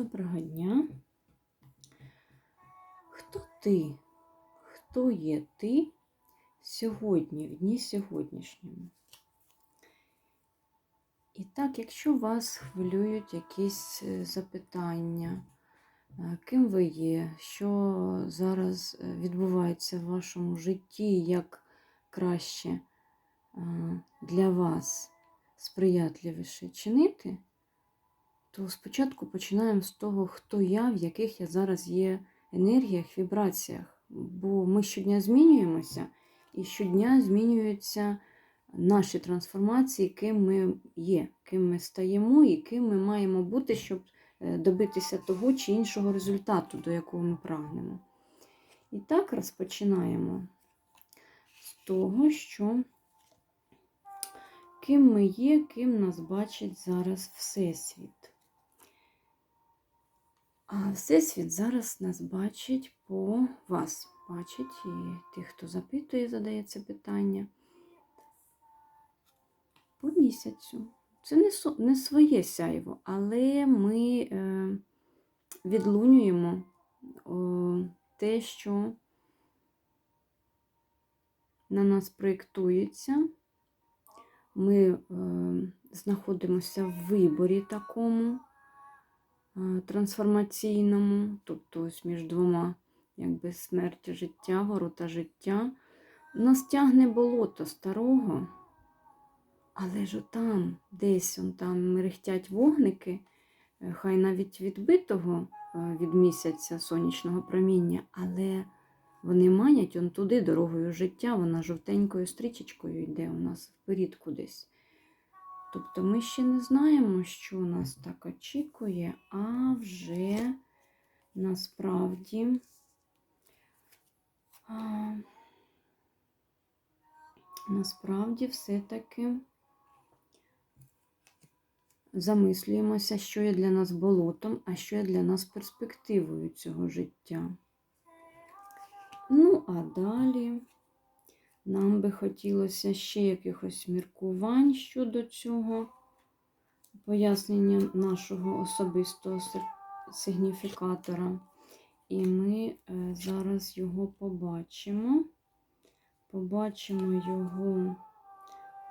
Доброго дня. Хто ти? Хто є ти сьогодні, в дні сьогоднішньому? І так, якщо вас хвилюють якісь е, запитання, е, ким ви є, що зараз е, відбувається в вашому житті, як краще для вас сприятливіше чинити, то спочатку починаємо з того, хто я, в яких я зараз є енергіях, вібраціях. Бо ми щодня змінюємося, і щодня змінюються наші трансформації, ким ми є, ким ми стаємо і ким ми маємо бути, щоб е, добитися того чи іншого результату, до якого ми прагнемо. І так розпочинаємо з того, що ким ми є, ким нас бачить зараз Всесвіт. Всесвіт зараз нас бачить по вас. Бачить і тих, хто запитує, задає це питання. По місяцю. Це не, не своє сяйво, але ми е, відлунюємо те, що на нас проєктується. Ми е, знаходимося в виборі такому трансформаційному, тобто ось між двома, якби смерть життя, ворота життя. Нас тягне болото старого, але ж там, десь он там мерехтять вогники, е, хай навіть відбитого е, від місяця сонячного проміння, але вони манять он туди дорогою життя, вона жовтенькою стрічечкою йде у нас вперед кудись. Тобто ми ще не знаємо, що нас так очікує, а вже насправді а, насправді все-таки замислюємося, що є для нас болотом, а що є для нас перспективою цього життя. Ну, а далі нам би хотілося ще якихось міркувань щодо цього пояснення нашого особистого сигніфікатора. І ми е, зараз його побачимо. Побачимо його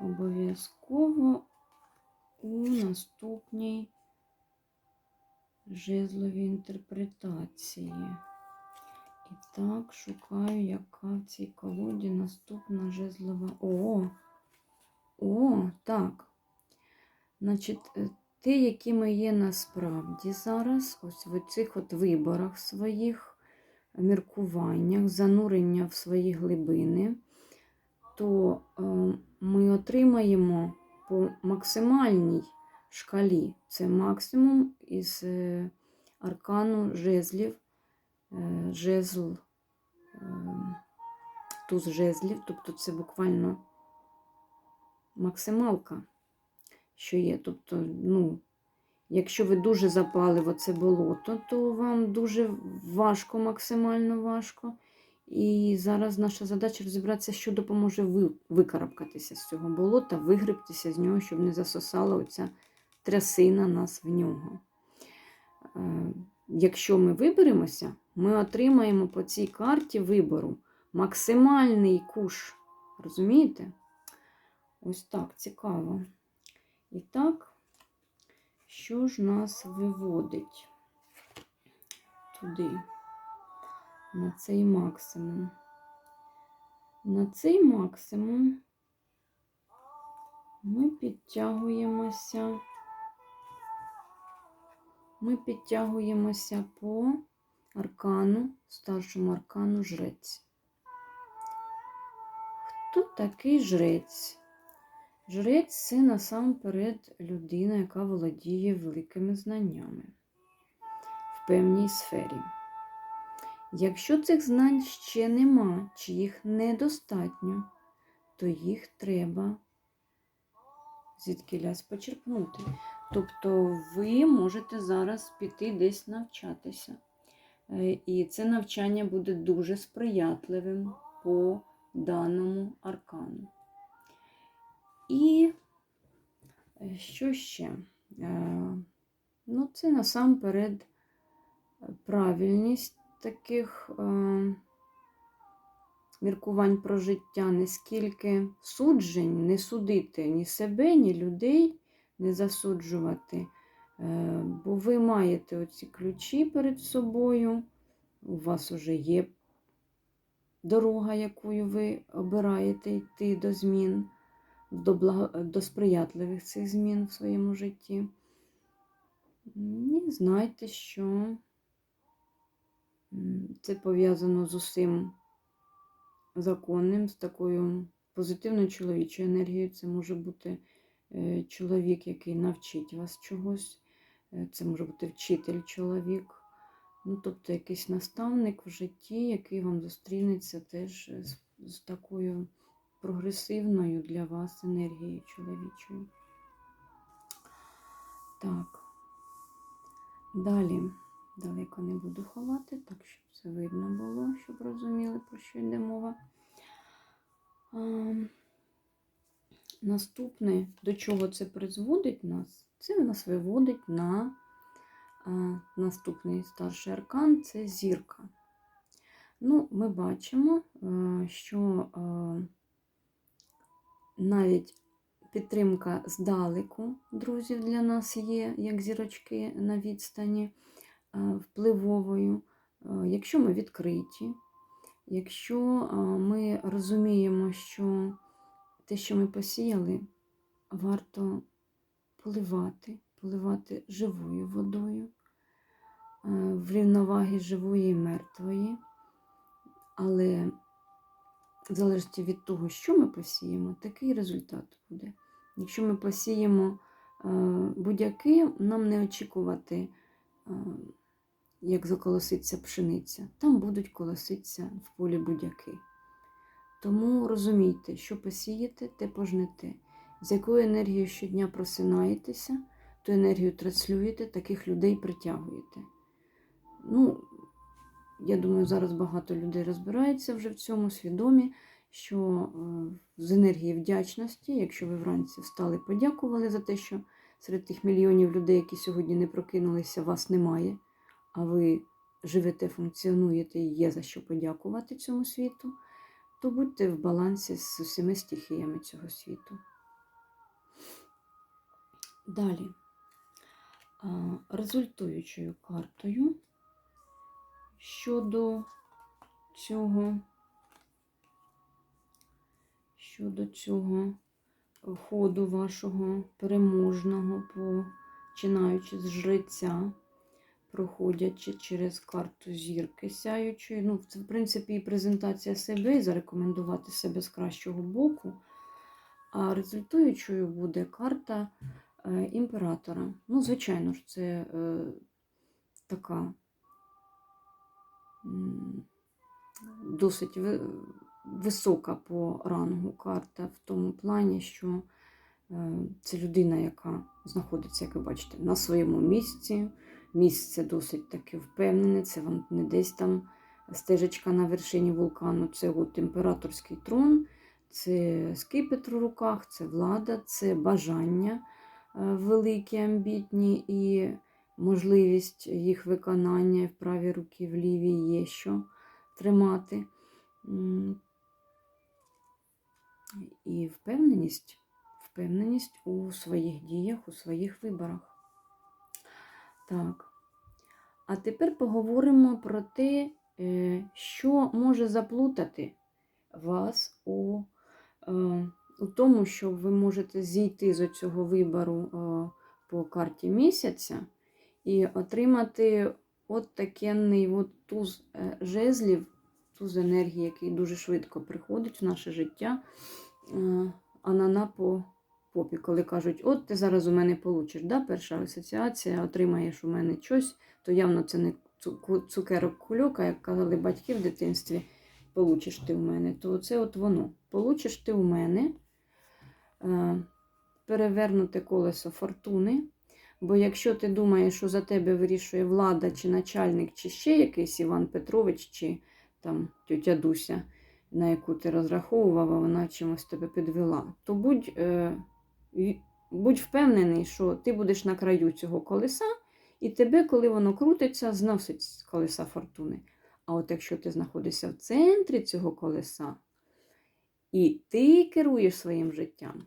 обов'язково у наступній жезловій інтерпретації. І так, шукаю, яка в цій колоді наступна жезлова. О! О, так. Значить, е, те, які ми є насправді зараз, ось в цих от виборах своїх, міркуваннях, занурення в свої глибини, то е, ми отримаємо по максимальній шкалі. Це максимум із е, аркану жезлів жезл, е, туз жезлів, тобто це буквально максималка, що є. Тобто, ну, якщо ви дуже запали в оце болото, то вам дуже важко, максимально важко. І зараз наша задача розібратися, що допоможе ви, викарабкатися з цього болота, вигребтися з нього, щоб не засосала оця трясина нас в нього. Якщо ми виберемося, ми отримаємо по цій карті вибору максимальний куш. Розумієте? Ось так цікаво. І так, що ж нас виводить туди, на цей максимум? На цей максимум ми підтягуємося. Ми підтягуємося по аркану, старшому аркану жрець. Хто такий жрець? Жрець це насамперед людина, яка володіє великими знаннями в певній сфері. Якщо цих знань ще нема, чи їх недостатньо, то їх треба звідкилясь почерпнути. Тобто ви можете зараз піти десь навчатися. Е, І це навчання буде дуже сприятливим по даному аркану. І е, що ще? Е, Ну, це насамперед правильність таких міркувань про життя, не скільки суджень, не судити ні себе, ні людей, не засуджувати. Е, бо ви маєте оці ключі перед собою, у вас вже є дорога, якою ви обираєте йти до змін, до, благо... до сприятливих цих змін в своєму житті. І знайте, що це пов'язано з усім законним, з такою позитивною чоловічою енергією. Це може бути е, чоловік, який навчить вас чогось, Е, це може бути вчитель чоловік. Ну, тобто якийсь наставник в житті, який вам зустрінеться теж з, з такою прогресивною для вас енергією чоловічою. Так. Далі далеко не буду ховати, так щоб це видно було, щоб розуміли, про що йде мова. А, наступне, до чого це призводить нас, це нас виводить на а, наступний старший аркан це зірка. Ну, Ми бачимо, а, що а, навіть підтримка здалеку друзів для нас є, як зірочки на відстані впливовою. Якщо ми відкриті, якщо ми розуміємо, що те, що ми посіяли, варто поливати, поливати живою водою, е, в рівновагі живої і мертвої. Але в залежності від того, що ми посіємо, такий результат буде. Якщо ми посіємо е, будь-яки, нам не очікувати, е, як заколоситься пшениця. Там будуть колоситися в полі будь-яки. Тому розумійте, що посієте, те пожнете. З якою енергією щодня просинаєтеся, ту енергію транслюєте, таких людей притягуєте. Ну, я думаю, зараз багато людей розбирається вже в цьому, свідомі, що е, з енергії вдячності, якщо ви вранці встали, подякували за те, що серед тих мільйонів людей, які сьогодні не прокинулися, вас немає, а ви живете, функціонуєте і є за що подякувати цьому світу, то будьте в балансі з усіма стихіями цього світу. Далі, результуючою картою щодо цього, щодо цього ходу вашого переможного, починаючи з жреця, проходячи через карту зірки сяючої. Ну, це, в принципі, і презентація себе, і зарекомендувати себе з кращого боку. А результуючою буде карта е, імператора. Ну, звичайно ж, це е, така досить ви- висока по рангу карта в тому плані, що це людина, яка знаходиться, як ви бачите, на своєму місці. Місце досить таки впевнене, це вам не десь там стежечка на вершині вулкану, це от імператорський трон. Це скипетр у руках, це влада, це бажання е, великі, амбітні і можливість їх виконання в правій руці, в лівій є що тримати. І впевненість, впевненість у своїх діях, у своїх виборах. Так. А тепер поговоримо про те, е, що може заплутати вас у, е, у тому, що ви можете зійти з цього вибору е, по карті місяця і отримати от такенний от туз жезлів, туз енергії, який дуже швидко приходить в наше життя, анана по попі, коли кажуть, от ти зараз у мене получиш. Да? Перша асоціація, отримаєш у мене щось, то явно це не цукерок кульок, а як казали батьки в дитинстві получиш ти у мене, то це от воно. Получиш ти у мене е, перевернуте колесо фортуни. Бо якщо ти думаєш, що за тебе вирішує влада, чи начальник, чи ще якийсь Іван Петрович, чи там тетя Дуся, на яку ти розраховував, а вона чимось тебе підвела, то будь, е, будь впевнений, що ти будеш на краю цього колеса, І тебе, коли воно крутиться, зносить з колеса фортуни. А от якщо ти знаходишся в центрі цього колеса, і ти керуєш своїм життям,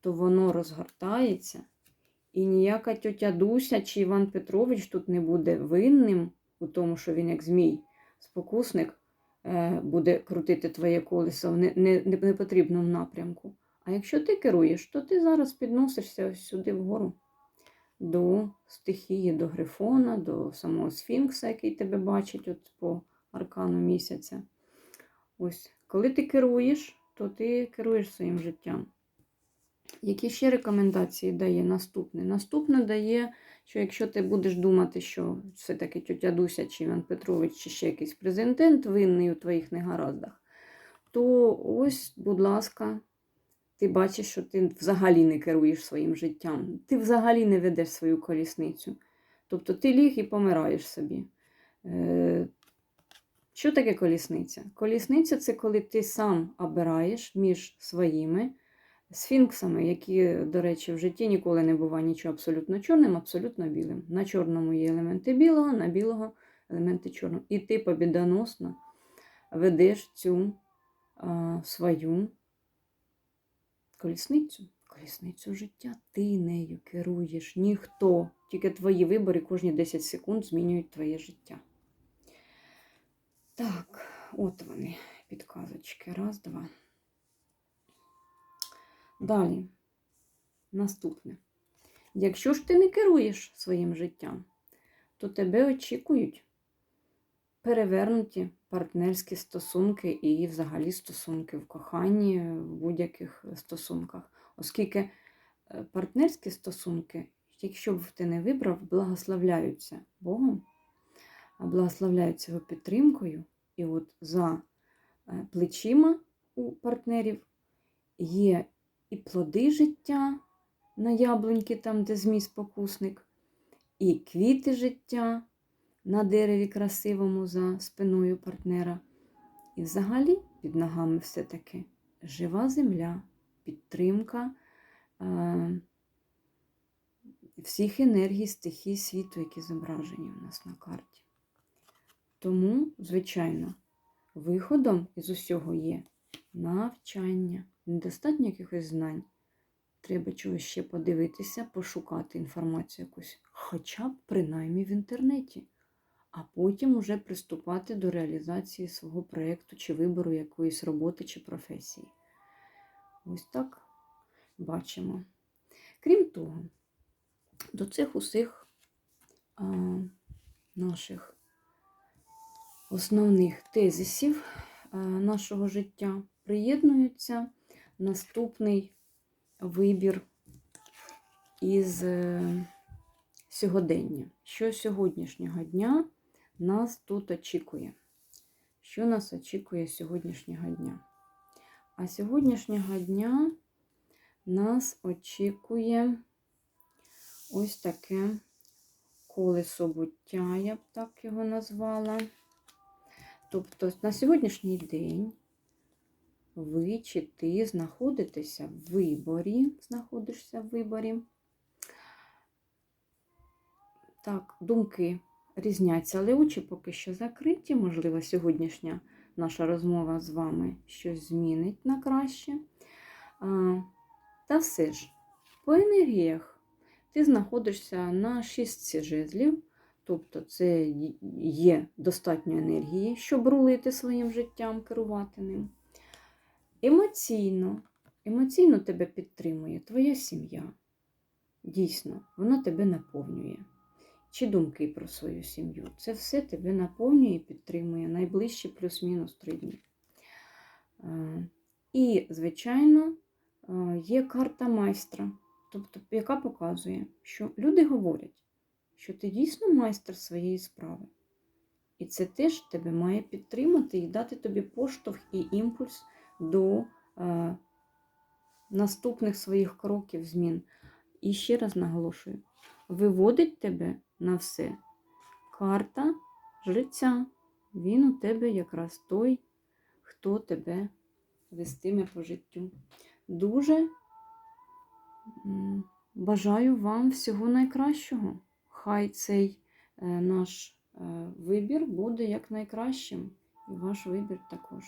то воно розгортається, і ніяка тьотя Дуся чи Іван Петрович тут не буде винним у тому, що він, як змій, спокусник, е, буде крутити твоє колесо в не- не- не- непотрібному напрямку. А якщо ти керуєш, то ти зараз підносишся ось сюди вгору до стихії, до грифона, до самого сфінкса, який тебе бачить от по аркану місяця. Ось, коли ти керуєш, то ти керуєш своїм життям. Які ще рекомендації дає наступне? Наступне дає, що якщо ти будеш думати, що все-таки тьотя Дуся чи Іван Петрович, чи ще якийсь президент винний у твоїх негараздах, то ось, будь ласка, ти бачиш, що ти взагалі не керуєш своїм життям, ти взагалі не ведеш свою колісницю. Тобто ти ліг і помираєш собі. Е, Що таке колісниця? Колісниця це коли ти сам обираєш між своїми сфінксами, які, до речі, в житті ніколи не буває нічого абсолютно чорним, абсолютно білим. На чорному є елементи білого, на білого елементи чорного. І ти побідоносно ведеш цю а, свою колісницю. Колісницю життя. Ти нею керуєш, ніхто. Тільки твої вибори кожні 10 секунд змінюють твоє життя. Так, от вони, підказочки. Раз, два. Далі. Наступне. Якщо ж ти не керуєш своїм життям, то тебе очікують перевернуті партнерські стосунки і взагалі стосунки в коханні, в будь-яких стосунках. Оскільки е, партнерські стосунки, якщо б ти не вибрав, благословляються Богом, благословляються його підтримкою. І от за е, плечима у партнерів є і плоди життя на яблуньки, там, де змій спокусник, і квіти життя на дереві красивому за спиною партнера. І взагалі під ногами все-таки жива земля, підтримка е, всіх енергій, стихій світу, які зображені в нас на карті. Тому, звичайно, виходом із усього є навчання. Недостатньо якихось знань. Треба чогось ще подивитися, пошукати інформацію якусь, хоча б принаймні в інтернеті, а потім уже приступати до реалізації свого проєкту чи вибору якоїсь роботи чи професії. Ось так бачимо. Крім того, до цих усіх а, наших основних тезисів а, нашого життя приєднується наступний вибір із е, сьогодення. Що сьогоднішнього дня нас тут очікує? Що нас очікує сьогоднішнього дня? А сьогоднішнього дня нас очікує ось таке колесо буття, я б так його назвала. Тобто на сьогоднішній день ви чи ти знаходитеся в виборі, знаходишся в виборі. Так, думки різняться, але очі поки що закриті. Можливо, сьогоднішня наша розмова з вами щось змінить на краще. Та все ж, по енергіях ти знаходишся на шістці жезлів, тобто це є достатньо енергії, щоб рулити своїм життям, керувати ним. Емоційно, емоційно тебе підтримує твоя сім'я. Дійсно, вона тебе наповнює. Чи думки про свою сім'ю. Це все тебе наповнює і підтримує найближчі плюс-мінус три дні. Е, І, звичайно, е, є карта майстра, тобто, яка показує, що люди говорять, що ти дійсно майстер своєї справи. І це теж тебе має підтримати і дати тобі поштовх і імпульс до е, наступних своїх кроків змін. І ще раз наголошую, виводить тебе на все карта жреця. Він у тебе якраз той, хто тебе вестиме по життю. Дуже бажаю вам всього найкращого. хай цей е, наш е, вибір буде як найкращим. І ваш вибір також.